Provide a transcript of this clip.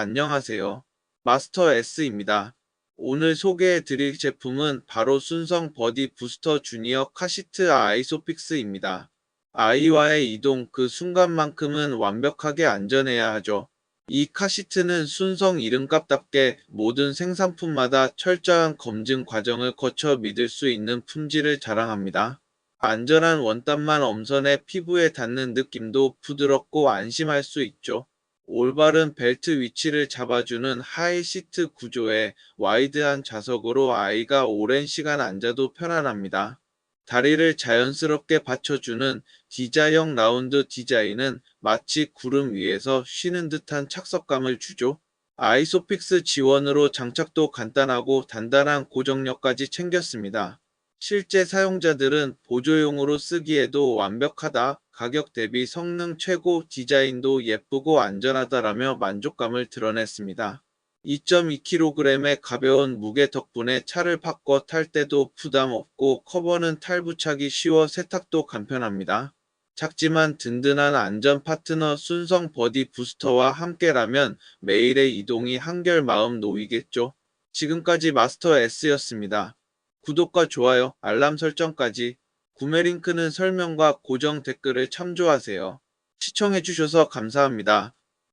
안녕하세요. 마스터 S입니다. 오늘 소개해 드릴 제품은 바로 순성 버디 부스터 주니어 카시트 아이소픽스입니다. 아이와의 이동 그 순간만큼은 완벽하게 안전해야 하죠. 이 카시트는 순성 이름값답게 모든 생산품마다 철저한 검증 과정을 거쳐 믿을 수 있는 품질을 자랑합니다. 안전한 원단만 엄선해 피부에 닿는 느낌도 부드럽고 안심할 수 있죠. 올바른 벨트 위치를 잡아주는 하이 시트 구조에 와이드한 좌석으로 아이가 오랜 시간 앉아도 편안합니다. 다리를 자연스럽게 받쳐주는 디자형 라운드 디자인은 마치 구름 위에서 쉬는 듯한 착석감을 주죠. 아이소픽스 지원으로 장착도 간단하고 단단한 고정력까지 챙겼습니다. 실제 사용자들은 보조용으로 쓰기에도 완벽하다, 가격 대비 성능 최고, 디자인도 예쁘고 안전하다라며 만족감을 드러냈습니다. 2.2kg의 가벼운 무게 덕분에 차를 바꿔 탈 때도 부담 없고 커버는 탈부착이 쉬워 세탁도 간편합니다. 작지만 든든한 안전 파트너 순성 버디 부스터와 함께라면 매일의 이동이 한결 마음 놓이겠죠. 지금까지 마스터 S였습니다. 구독과 좋아요, 알람 설정까지 구매 링크는 설명과 고정 댓글을 참조하세요. 시청해주셔서 감사합니다.